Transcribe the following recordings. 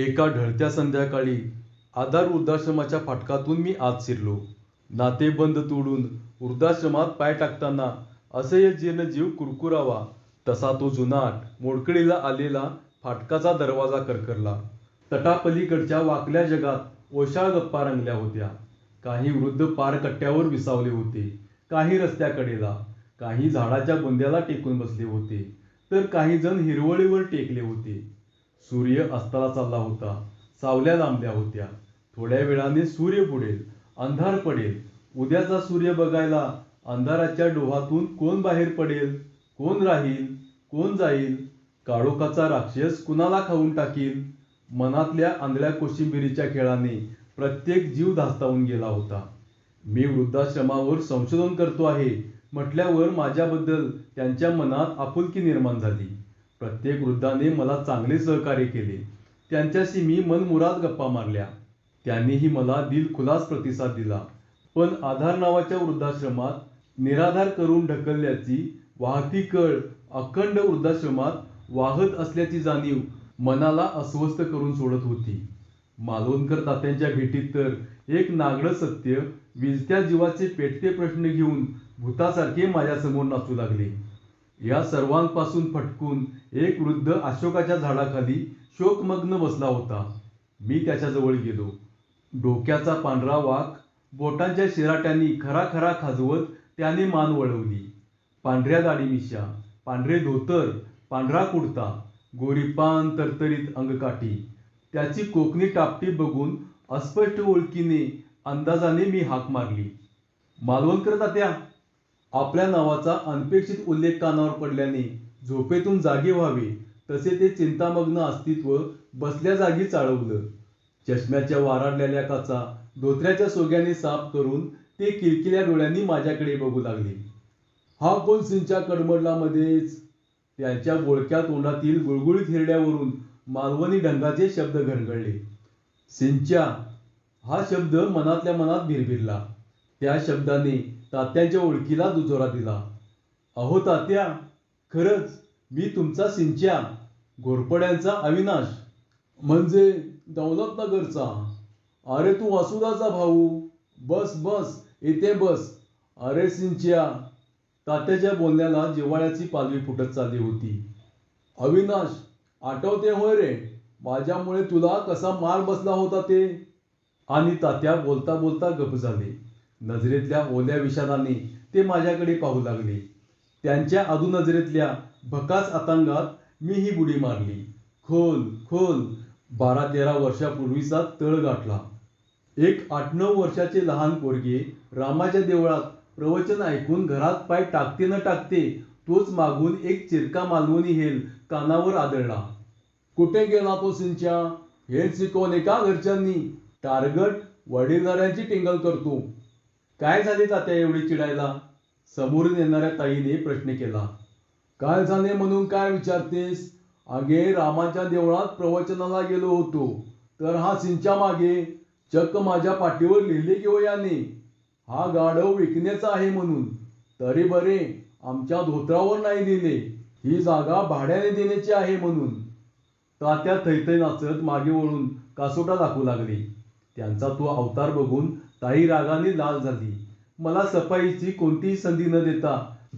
एका ढळत्या संध्याकाळी आधार वृद्धाश्रमाच्या फाटकातून मी आत शिरलो. नातेबंद तोडून वृद्धाश्रमात पाय टाकताना असह्य जीर्ण जीव कुरकुरावा तसा तो जुनाट मोडकळीला आलेला फाटकाचा दरवाजा करकरला. तटापलीकडच्या वाकल्या जगात ओशाळ गप्पा रंगल्या होत्या. काही वृद्ध पार कट्ट्यावर विसावले होते काही रस्त्याकडेला काही झाडाच्या बुंद्याला टेकून बसले होते तर काही जण हिरवळीवर टेकले होते. सूर्य अस्ताला चालला होता. सावल्या लांबल्या होत्या. थोड्या वेळाने सूर्य बुडेल. अंधार पडेल. उद्याचा सूर्य बघायला अंधाराच्या डोहातून कोण बाहेर पडेल? कोण राहील? कोण जाईल? काळोखाचा राक्षस कुणाला खाऊन टाकील? मनातल्या आंधळ्या कोशिंबिरीच्या खेळाने प्रत्येक जीव धास्तावून गेला होता. मी वृद्धाश्रमावर संशोधन करतो आहे. म्हटल्यावर माझ्याबद्दल त्यांच्या मनात आपुलकी निर्माण झाली. प्रत्येक वृद्धाने मला चांगले सहकार्य केले. त्यांच्याशी मी मनमुराद गप्पा मारल्या. त्यांनीही मला दिलखुलास प्रतिसाद दिला. पण आधार नावाच्या वृद्धाश्रमात निराधार करून ढकलल्याची वाहती कळ अखंड वृद्धाश्रमात वाहत असल्याची जाणीव मनाला अस्वस्थ करून सोडत होती. मालवणकर तात्यांच्या भेटीत तर एक नागडं सत्य विजत्या जीवाचे पेटते प्रश्न घेऊन भूतासारखे माझ्यासमोर नाचू लागले. या सर्वांपासून फटकून एक वृद्ध अशोकाच्या झाडाखाली शोकमग्न बसला होता. मी त्याच्याजवळ गेलो. डोक्याचा पांढरा वाक बोटांच्या शिराट्यांनी खरा खरा खाजवत त्याने मान वळवली. पांढऱ्या दाढी मिशा पांढरे धोतर पांढरा कुर्ता गोरीपान तरतरीत अंगकाठी. त्याची कोकणी टापटी बघून अस्पष्ट ओळखीने अंदाजाने मी हाक मारली. मालवणकर तात्या आपल्या नावाचा अनपेक्षित उल्लेख कानावर पडल्याने झोपेतून जागे व्हावे तसे ते चिंतामग्न अस्तित्व बसल्या जागी चाळवलं. चष्म्याच्या वाराडलेल्या काचा धोत्र्याच्या सोग्याने साफ करून ते किलकिल्या डोळ्यांनी माझ्याकडे बघू लागले. हा कोण सिंच्या कडमडलामध्येच? त्यांच्या बोळक्या तोंडातील गुळगुळीत हिरड्यावरून मालवणी ढंगाचे शब्द घरगळले सिंच्या हा शब्द मनातल्या मनात भिरभिरला. त्या शब्दाने तात्यांच्या ओळखीला दुजोरा दिला. अहो तात्या खरंच मी तुमचा सिंच्या घोरपड्यांचा अविनाश म्हणजे दौलतनगरचा अरे तू वासुदाचा भाऊ. बस बस येते बस. अरे सिंच्या तात्याच्या बोलण्याला जिव्हाळ्याची पालवी फुटत चालली होती. अविनाश आठवते होय रे माझ्यामुळे तुला कसा मार बसला होता ते? आणि तात्या बोलता बोलता गप झाले. नजरेतल्या ओल्या विषादाने ते माझ्याकडे पाहू लागले. त्यांच्या अधुनजरेतल्या भकास आतंगात मी ही बुडी मारली. खोल खोल. बारा तेरा वर्षापूर्वीचा तळ गाठला. एक आठ नऊ वर्षाचे लहान पोरगे रामाच्या देवळात प्रवचन ऐकून घरात पाय टाकते न टाकते तोच मागून एक चिरका मालवणी हेल कानावर आदळला. कुठे गेला तो सिंच्या? हे शिकवले का घरच्यांनी? टार्गट वडीलधाऱ्यांची टिंगल करतो. काय झाले तात्या एवढी चिडायला? समोरून येणाऱ्या ताईने प्रश्न केला काय झाले म्हणून काय विचारतेस? अगे रामाच्या देवळात प्रवचनाला गेलो होतो तर हा सिंच्या मागे चक्क माझ्या पाठीवर लिहिले घेऊ याने हा गाढव विकण्याचा आहे म्हणून. तरी बरे आमच्या धोत्रावर नाही दिले ही जागा भाड्याने देण्याची आहे म्हणून. तात्या थैथै नाचत मागे वळून कासोटा दाखवू लागले. त्यांचा तो अवतार बघून ताई रागाने लाल झाली. मला सफाईची कोणतीही संधी न देता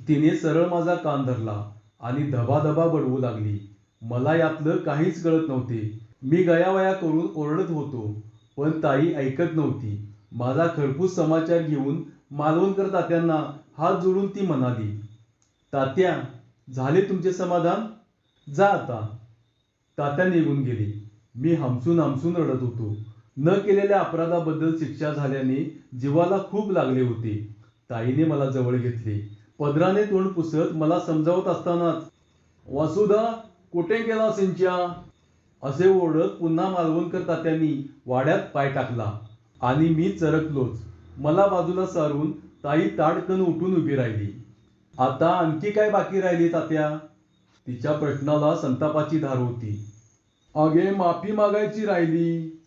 तिने सरळ माझा कान धरला आणि धबाधबा बडवू लागली. मला यातलं काहीच कळत नव्हते. मी गयावया करून ओरडत होतो पण ताई ऐकत नव्हती. माझा खरपूस समाचार घेऊन मालवणकर तात्यांना हात जोडून ती म्हणाली तात्या झाले तुमचे समाधान? जा आता. तात्या निघून गेले. मी हमसून हमसून रडत होतो. न केलेल्या अपराधाबद्दल शिक्षा झाल्याने जीवाला खूप लागले होते. ताईने मला जवळ घेतले. पदराने तोंड पुसत मला समजावत असतानाच वासुदा कुठे गेला सिंच्या? असे ओढत पुन्हा मालवणकर तात्यांनी वाड्यात पाय टाकला. आणि मी चरकलोच. मला बाजूला सारून ताई ताडकन उठून उभी राहिली. आता आणखी काय बाकी राहिली तात्या? तिच्या प्रश्नाला संतापाची धार होती. अगे माफी मागायची राहिली.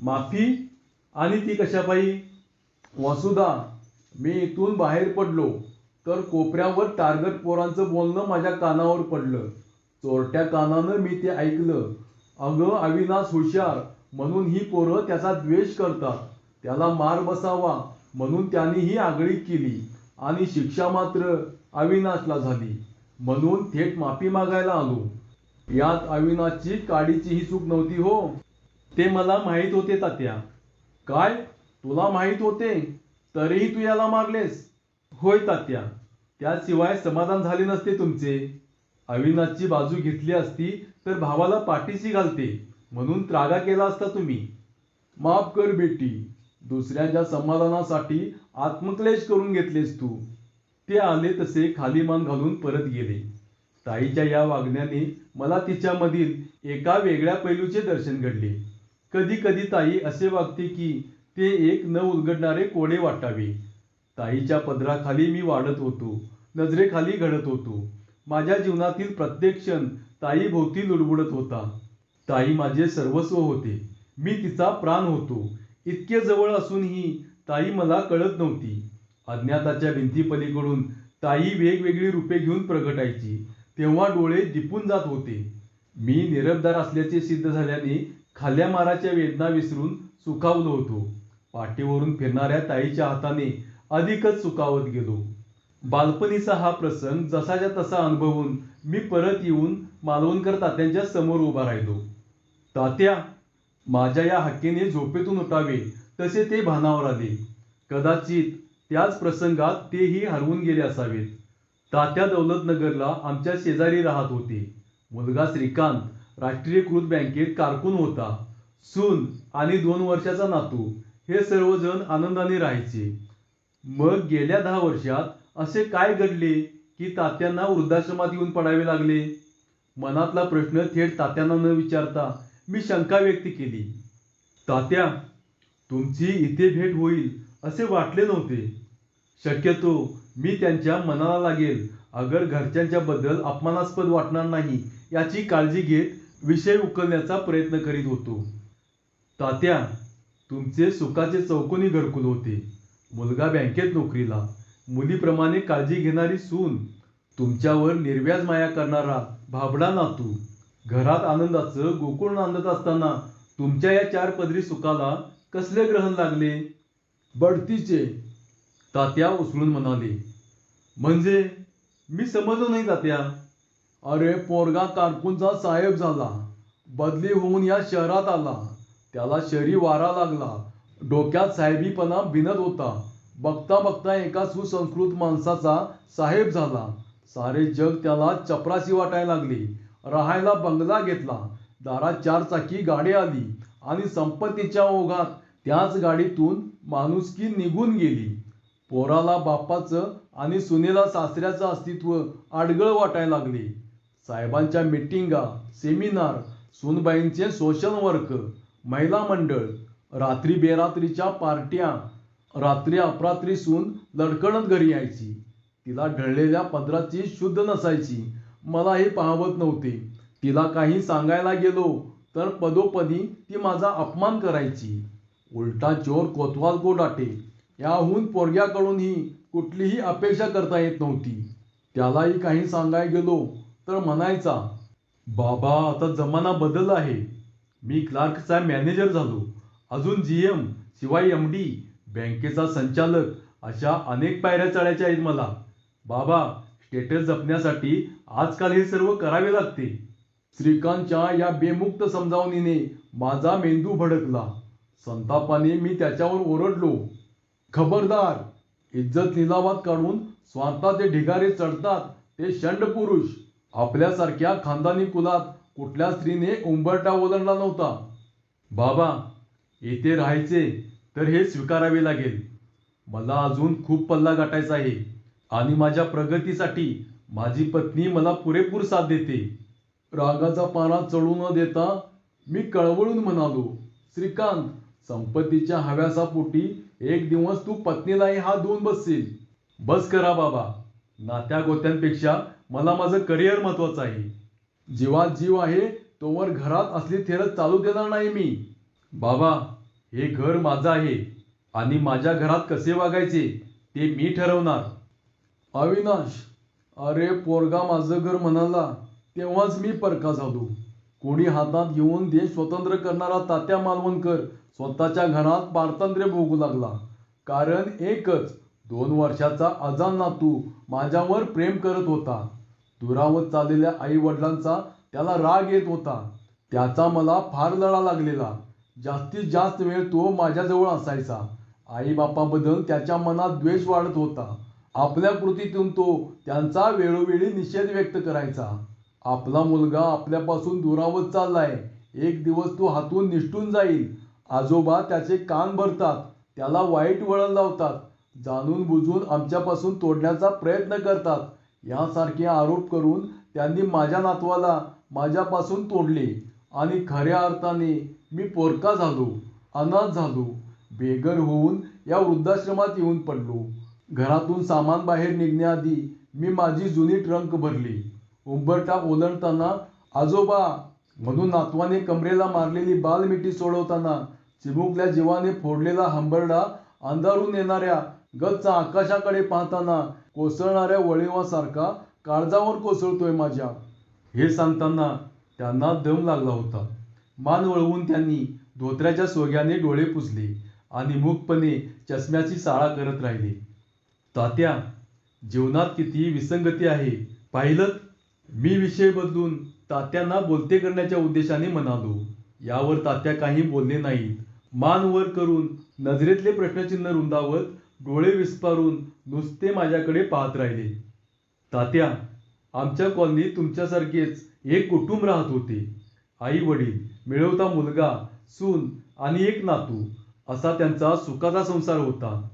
माफी आणि ती कशापायी? वसुधा मी इथून बाहेर पडलो तर कोपऱ्यावर टार्गट पोरांचं बोलणं माझ्या कानावर पडलं. चोरट्या कानानं मी ते ऐकलं. अगं अविनाश हुशार म्हणून ही पोरं त्याचा द्वेष करतात. त्याला मार बसावा म्हणून त्यांनी ही आगळी केली. आणि शिक्षा मात्र अविनाशला झाली. म्हणून थेट माफी मागायला आलो. यात अविनाशची काडीची ही चूक नव्हती हो. ते मला माहीत होते तात्या. काय? तुला माहीत होते? तरीही तू याला मारलेस. होय तात्या. त्याशिवाय समाधान झाले नसते तुमचे. अविनाशची बाजू घेतली असती तर भावाला पाठीशी घालते. म्हणून त्रागा केला असता तुम्ही. माफ कर बेटी. दुसऱ्याच्या समाधानासाठी आत्मक्लेश करून घेतलेस तू. ते आले तसे खाली मान घालून परत गेले. ताईच्या या वागण्याने मला तिच्यामधील एका वेगळ्या पैलूचे दर्शन घडले. कधी कधी ताई असे वागते की ते एक न उलगडणारे कोडे वाटावे. ताईच्या पदराखाली मी वाढत होतो नजरेखाली घडत होतो. माझ्या जीवनातील प्रत्येक क्षण ताई भोवती लुडबुडत होता. ताई माझे सर्वस्व होते. मी तिचा प्राण होतो. इतके जवळ असूनही ताई मला कळत नव्हती. अज्ञाताच्या भिंतीपलीकडून ताई वेगवेगळी रूपे घेऊन प्रगटायची. तेव्हा डोळे दिपून जात होते. मी निरबदार असल्याचे सिद्ध झाल्याने खाल्या माराच्या वेदना विसरून सुखावलो होतो. पाठीवरून फिरणाऱ्या ताईच्या हाताने अधिकच सुखावत गेलो. बालपणीचा हा प्रसंग जसाच्या तसा अनुभवून मी परत येऊन मालवणकर तात्यांच्या समोर उभा राहिलो. तात्या माझ्या या हक्कीने झोपेतून उठावे तसे ते भानावर आले. कदाचित त्याच प्रसंगात तेही हरवून गेले असावेत. तात्या दौलतनगरला आमच्या शेजारी राहत होते. मुलगा श्रीकांत राष्ट्रीयकृत बँकेत कारकून होता. सून आणि दोन वर्षाचा नातू. हे सर्वजण आनंदाने राहायचे. मग गेल्या दहा वर्षात असे काय घडले की तात्यांना वृद्धाश्रमात येऊन पडावे लागले? मनातला प्रश्न थेट तात्यांना न विचारता मी शंका व्यक्त केली. तात्या तुमची इथे भेट होईल असे वाटले नव्हते. शक्यतो मी त्यांच्या मनाला लागेल. अगर घरच्यांच्याबद्दल अपमानास्पद वाटणार नाही याची काळजी घेत विषय उकलण्याचा प्रयत्न करीत होतो. तात्या तुमचे सुखाचे चौकोनी घरकुल होते. मुलगा बँकेत नोकरीला. मुलीप्रमाणे काळजी घेणारी सून. तुमच्यावर निर्व्याज माया करणारा भाबडा नातू. घरात आनंदाचं गोकुळ नांदत असताना तुमच्या या चार पदरी सुखाला कसले ग्रहण लागले? बढतीचे. तात्या उचलून म्हणाले म्हणजे मी समजलो नाही तात्या. अरे पोरगा कारकूनचा साहेब झाला. बदली होऊन या शहरात आला. त्याला शहरी वारा लागला. डोक्यात साहेबीपणा भिनत होता. बघता बघता एका सुसंस्कृत माणसाचा साहेब झाला. सारे जग त्याला चपराशी वाटायला लागली. राहायला बंगला घेतला. दारात चार चाकी गाडी आली आणि संपत्तीच्या ओघात त्याच गाडीतून माणुसकी निघून गेली. पोराला बापाचं आणि सुनेला सासऱ्याचं अस्तित्व आडगळ वाटायला लागले. साहेबांच्या मिटिंगा सेमिनार सुनबाईंचे सोशल वर्क महिला मंडळ रात्री बेरात्रीच्या पार्ट्या रात्री अपरात्री सून लडकणत घरी यायची. तिला ढळलेल्या पदराची शुद्ध नसायची. मला हे पाहवत नव्हते. तिला काही सांगायला गेलो तर पदोपदी ती माझा अपमान करायची. उलटा चोर कोतवाल को डाटे याहून पोरग्याकडूनही कुठलीही अपेक्षा करता येत नव्हती. त्यालाही काही सांगाय गेलो तर म्हणायचा बाबा आता जमाना बदलला आहे. मी क्लार्कचा मॅनेजर झालो. अजून जी एम शिवाय एम डी बँकेचा संचालक अशा अनेक पायऱ्या चढायच्या आहेत मला. बाबा स्टेटस जपण्यासाठी आजकाल हे सर्व करावे लागते. श्रीकांतच्या या बेमुक्त समजावणीने माझा मेंदू भडकला. संतापाने मी त्याच्यावर ओरडलो. खबरदार इज्जत निलावात काढून स्वतः ते ढिगारे चढतात ते षंड पुरुष आपल्यासारख्या खानदानी कुलात कुठल्या स्त्रीने उंबरटा ओलांडला नव्हता? बाबा येथे राहायचे तर हे स्वीकारावे लागेल. मला अजून खूप पल्ला गाठायचा आहे आणि माझ्या प्रगतीसाठी माझी पत्नी मला पुरेपूर साथ देते. रागाचा पारा चढू न देता मी कळवळून म्हणालो श्रीकांत संपत्तीच्या हव्यासापोटी एक दिवस तू पत्नीलाही हात धुवून बसशील. बस करा बाबा. नात्या गोत्यांपेक्षा मला माझं करिअर महत्वाचं आहे. जीवात जीव आहे तोवर घरात असली थेरत चालू देणार नाही मी. बाबा हे घर माझं आहे आणि माझ्या घरात कसे वागायचे ते मी ठरवणार. अविनाश अरे पोरगा माझं घर म्हणाला तेव्हाच मी परका झालो. कोणी हातात घेऊन देश स्वतंत्र करणारा तात्या मालवणकर स्वतःच्या घरात पारतंत्र्य भोगू लागला. कारण एकच दोन वर्षाचा अजान नातू माझ्यावर प्रेम करत होता. दुरावत चाललेल्या आई वडिलांचा त्याला राग येत होता. त्याचा मला फार लळा लागलेला. जास्तीत जास्त वेळ तो माझ्याजवळ असायचा. आई बापाबद्दल त्याच्या मनात द्वेष वाढत होता. आपल्या कृतीतून तो त्यांचा वेळोवेळी निषेध व्यक्त करायचा. आपला मुलगा आपल्यापासून दुरावत चाललाय. एक दिवस तो हातून निष्ठून जाईल. आजोबा त्याचे कान भरतात. त्याला वाईट वळण लावतात. जाणून बुजून आमच्यापासून तोडण्याचा प्रयत्न करतात. यासारखे आरोप करून त्यांनी माझ्या नातवाला माझ्यापासून तोडले आणि खऱ्या अर्थाने मी पोरका झालो अनाथ झालो बेघर होऊन या वृद्धाश्रमात येऊन पडलो. घरातून सामान बाहेर निघण्याआधी मी माझी जुनी ट्रंक भरली. उंबरठा ओलांडताना आजोबा म्हणून नातवाने कमरेला मारलेली बालमिठी सोडवताना चिमुकल्या जीवाने फोडलेला हंबरडा अंधारून येणाऱ्या गच्च आकाशाकडे पाहताना कोसळणाऱ्या वळिवासारखा काळजावर कोसळतोय माझ्या. हे सांगताना त्यांना दम लागला होता. मान वळवून त्यांनी धोत्र्याच्या सोग्याने डोळे पुसले आणि मूकपणे चष्म्याची साळा करत राहिले. तात्या जीवनात किती विसंगती आहे पाहिलं? मी विषय बदलून तात्यांना बोलते करण्याच्या उद्देशाने म्हणालो. यावर तात्या काही बोलले नाहीत. मान वर करून नजरेतले प्रश्नचिन्ह रुंदावत डोळे विस्पारून नुसते माझ्याकडे पाहत राहिले. तात्या आमच्या कॉलनीत तुमच्यासारखेच एक कुटुंब राहत होते. आई वडील मिळवता मुलगा सून आणि एक नातू असा त्यांचा सुखाचा संसार होता.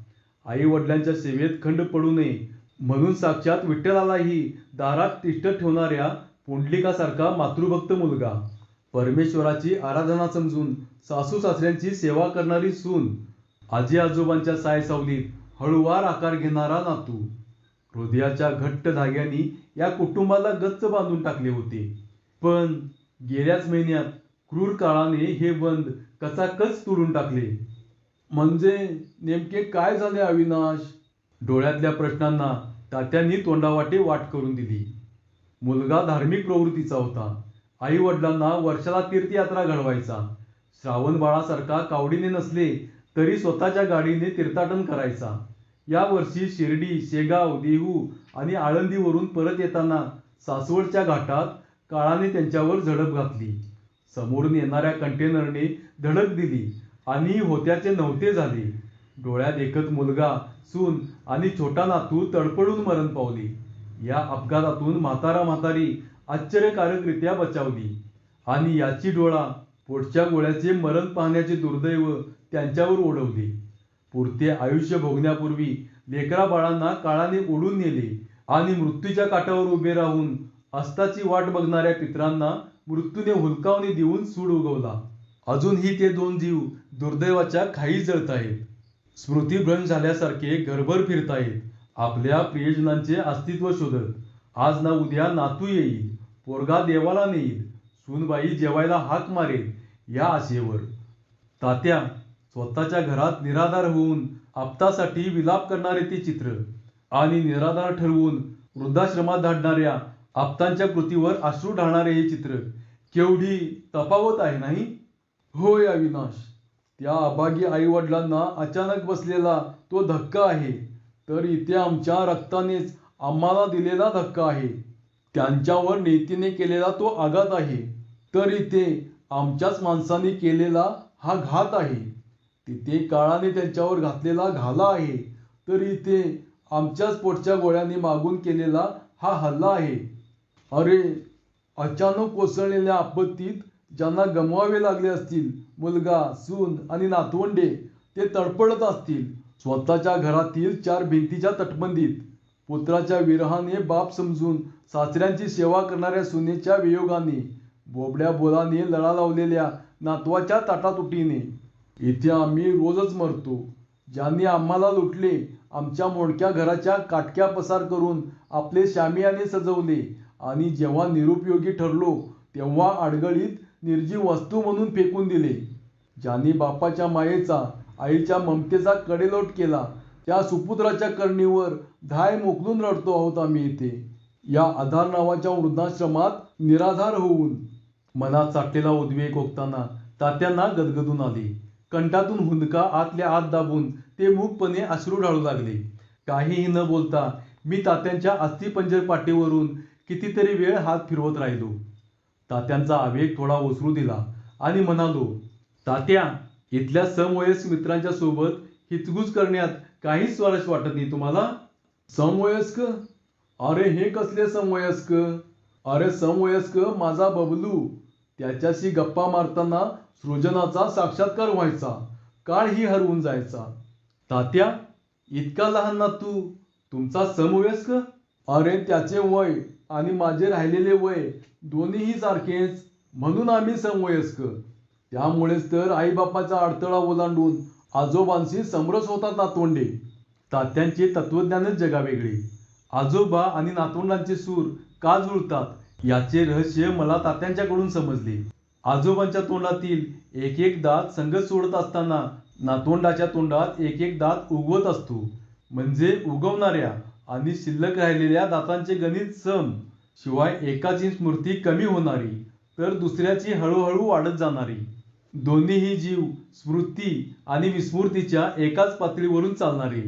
आई वडिलांच्या सेवेत खंड पडू नये म्हणून साक्षात विठ्ठलालाही दारात तिष्ठत ठेवणाऱ्या पुंडलिकासारखा मातृभक्त मुलगा. परमेश्वराची आराधना समजून सासू सासऱ्यांची सेवा करणारी सून आजी आजोबांच्या सायसावलीत हळुवार आकार घेणारा नातू. हृदयाच्या घट्ट धाग्यांनी या कुटुंबाला गच्च बांधून टाकले होते. पण गेल्याच महिन्यात क्रूर काळाने हे बंद कचाकच तोडून टाकले. म्हणजे नेमके काय झाले अविनाश? डोळ्यातल्या प्रश्नांना तात्यांनी तोंडावाटे वाट करून दिली. मुलगा धार्मिक प्रवृत्तीचा होता. आई वडिलांना वर्षाला तीर्थयात्रा घडवायचा. श्रावण बाळासारखा कावडीने नसले तरी स्वतःच्या गाडीने तीर्थाटन करायचा. या वर्षी शिर्डी शेगाव देहू आणि आळंदीवरून परत येताना सासवडच्या घाटात काळाने त्यांच्यावर झडप घातली. समोरून येणाऱ्या कंटेनरने धडक दिली आणि होत्याचे नव्हते झाले. डोळ्यात एकच मुलगा सून आणि छोटा नातू तडपडून मरण पावली. या अपघातातून म्हातारा म्हातारी आश्चर्यकारकरित्या बचावली आणि याची डोळा पोटच्या गोळ्याचे मरण पाहण्याचे दुर्दैव त्यांच्यावर ओढवले. पुरते आयुष्य भोगण्यापूर्वी लेकरा बाळांना काळाने ओढून नेले आणि मृत्यूच्या काठावर उभे राहून अस्ताची वाट बघणाऱ्या पित्रांना मृत्यूने हुलकावणी देऊन सूड उगवला. अजूनही ते दोन जीव दुर्दैवाच्या खाई जळतायत स्मृतीभ्रंश झाल्यासारखे घरभर फिरतायत आपल्या प्रियजनांचे अस्तित्व शोधत आज ना उद्या नातू येईल पोरगा देवाला नेईल सूनबाई जेवायला हाक मारेल या आशेवर तात्या स्वतःच्या घरात निराधार होऊन आपतासाठी विलाप करणारे ते चित्र आणि निराधार ठरवून वृद्धाश्रमात धाडणाऱ्या आप्तांच्या कृतीवर अश्रू ढाळणारे हे चित्र केवढी तपावत आहे नाही? होय अविनाश. त्या अभागी आई वडिलांना अचानक बसलेला तो धक्का आहे. तर इथे आमच्या रक्तानेच आम्हाला दिलेला धक्का आहे. त्यांच्यावर नेतीने केलेला तो आघात आहे. तर इथे आमच्याच माणसाने केलेला हा घात आहे. तिथे काळाने त्यांच्यावर घातलेला घाला आहे. तर इथे आमच्याच पोटच्या गोळ्याने मागून केलेला हा हल्ला आहे. अरे अचानक कोसळलेल्या आपत्तीत ज्यांना गमवावे लागले असतील मुलगा सून आणि नातवंडे ते तडपडत असतील. स्वतःच्या घरातील चार भिंतीच्या तटबंदीत पुत्राच्या विरहाने बाप समजून सासऱ्यांची सेवा करणाऱ्या सुनेच्या वियोगाने बोबड्या बोलाने लळा लावलेल्या नातवाच्या ताटातुटीने. इथे आम्ही रोजच मरतो. ज्यांनी आम्हाला लुटले आमच्या मोडक्या घराच्या काटक्या पसार करून आपले शामियाने सजवले आणि जेव्हा निरुपयोगी ठरलो तेव्हा आडगळीत निर्जीव वस्तू म्हणून फेकून दिले. ज्यांनी बापाच्या मायेचा आईच्या ममतेचा कडेलोट केला त्या सुपुत्राच्या करणीवर धाय मोकलून रडतो आहोत आम्ही इथे. या आधार नावाच्या वृद्धाश्रमात निराधार होऊन मनात साठलेला उद्वेग ओकताना तात्यांना गदगदून आले. कंठातून हुंदका आतल्या आत दाबून ते मूकपणे अश्रू ढाळू लागले. काहीही न बोलता मी तात्यांच्या अस्थिपंजर पाठीवरून कितीतरी वेळ हात फिरवत राहिलो. तात्यांचा आवेग थोडा ओसरू दिला आणि म्हणालो तात्या इथल्या समवयस मित्रांच्या सोबत हिचगुज करण्यात काहीच स्वारस्य वाटत नाही तुम्हाला? समवयस्क? अरे हे कसले समवयस्क? अरे समवयस्क माझा बबलू त्याच्याशी गप्पा मारताना सृजनाचा साक्षात्कार व्हायचा. काळही हरवून जायचा. तात्या इतका लहान ना तू? तुमचा समवयस्क? अरे त्याचे वय आणि माझे राहिलेले वय दोन्हीही सारखेच. म्हणून आम्ही समवयस्क. त्यामुळेच तर आईबापाचा अडथळा ओलांडून आजोबांशी समरस होतात नातवंडे तात्यांचे तत्वज्ञानच जगावेगळे. आजोबा आणि नातवंडांचे सूर का जुळतात याचे रहस्य मला तात्यांच्याकडून समजले. आजोबांच्या तोंडातील एक एक दात संगत सोडत असताना नातवंडाच्या तोंडात एक एक दात उगवत असतो. म्हणजे उगवणाऱ्या आणि शिल्लक राहिलेल्या दातांचे गणित सम. शिवाय एकाची स्मृती कमी होणारी तर दुसऱ्याची हळूहळू वाढत जाणारी. दोन्हीही जीव स्मृती आणि विस्मृतीच्या एकाच पातळीवरून चालणारे.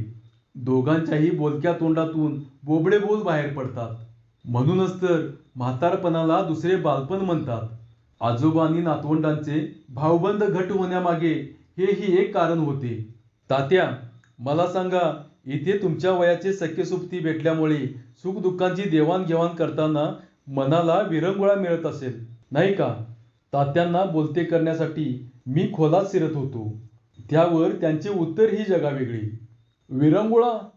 दोघांच्याही बोलक्या तोंडातून बोबडे बोल बाहेर पडतात. म्हणूनच तर म्हातारपणाला दुसरे बालपण म्हणतात. आजोबा आणि नातवंडांचे भावबंध घट होण्यामागे हेही एक कारण होते. तात्या मला सांगा इथे तुमच्या वयाचे सख्य भेटल्यामुळे सुखदुःखांची देवाणघेवाण करताना मनाला विरंगुळा मिळत असेल नाही का? तात्यांना बोलते करण्यासाठी मी खोलात शिरत होतो. त्यावर त्यांचे उत्तर ही जगावेगळी. विरंगुळा?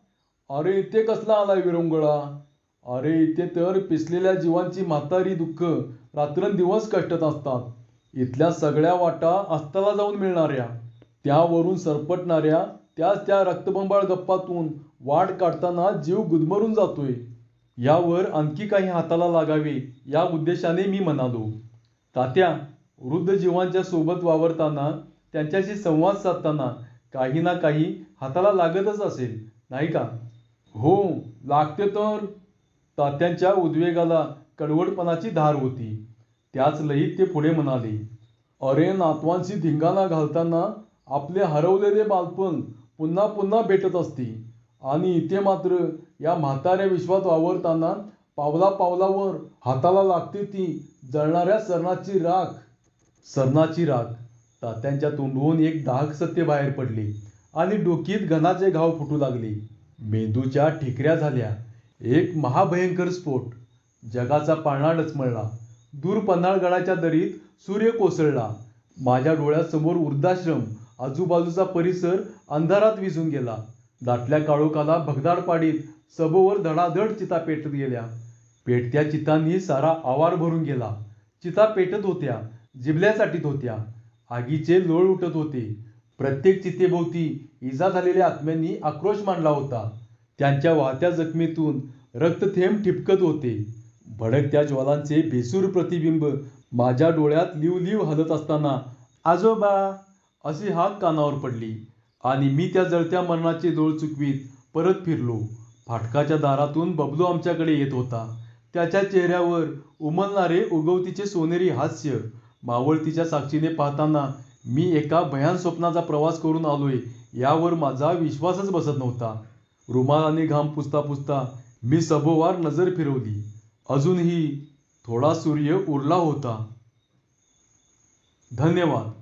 अरे इथे कसला आलाय विरंगुळा? अरे इथे तर पिसलेल्या जीवांची म्हातारी दुःख रात्रंदिवस कष्टत असतात. इथल्या सगळ्या वाटा अस्ताला जाऊन मिळणाऱ्या. त्यावरून सरपटणाऱ्या त्याच त्या रक्तबंबाळ गप्पातून वाट काढताना जीव गुदमरून जातोय. यावर आणखी काही हाताला लागावे या उद्देशाने मी म्हणालो. तात्या वृद्ध जीवांच्या सोबत वावरताना त्यांच्याशी संवाद साधताना काही ना काही हाताला लागतच असेल नाही का? हो लागते तर. तात्यांच्या उद्वेगाला कडवडपणाची धार होती. त्याच लयीत ते पुढे म्हणाले अरे नातवांशी धिंगाणा घालताना आपले हरवलेले बालपण पुन्हा पुन्हा भेटत असते. आणि इथे मात्र या म्हाताऱ्या विश्वात वावरताना पावला पावलावर हाताला लागते ती जळणाऱ्या सरणाची राख. सरणाची राख. तात्यांच्या तोंडून एक दाहक सत्य बाहेर पडले आणि डोकीत घनाचे घाव फुटू लागले. मेंदूच्या ठिकऱ्या झाल्या. एक महाभयंकर स्फोट. जगाचा पाळणा डचमळला दूर पन्हाळगडाच्या दरीत सूर्य कोसळला. माझ्या डोळ्यासमोर वृद्धाश्रम आजूबाजूचा परिसर अंधारात विझून गेला. दाटल्या काळोखाला भगदाड पाडीत सभोवर धडाधड चिता पेटत गेल्या. पेटत्या चितांनी सारा आवार भरून गेला. चिता पेटत होत्या जिबल्यासाठीत होत्या. आगीचे लोळ उठत होते. प्रत्येक चितेभोवती इजा झालेल्या आत्म्यांनी आक्रोश मांडला होता. त्यांच्या वाहत्या जखमेतून रक्तथेंब ठिपकत होते. भडकत्या ज्वालांचे बेसूर प्रतिबिंब माझ्या डोळ्यात लिव लिव हलत असताना आजोबा अशी हाक कानावर पडली. आणि मी त्या जळत्या मरणाचे डोळ चुकवीत परत फिरलो. फाटकाच्या दारातून बबलू आमच्याकडे येत होता. त्याच्या चेहऱ्यावर उमलणारे उगवतीचे सोनेरी हास्य मावळतीच्या साक्षीने पाहताना मी एका भयान स्वप्नाचा प्रवास करून आलोय यावर माझा विश्वासच बसत नव्हता. रुमालाने घाम पुसता पुसता मी सभोवार नजर फिरवली. अजूनही थोडा सूर्य उरला होता. धन्यवाद.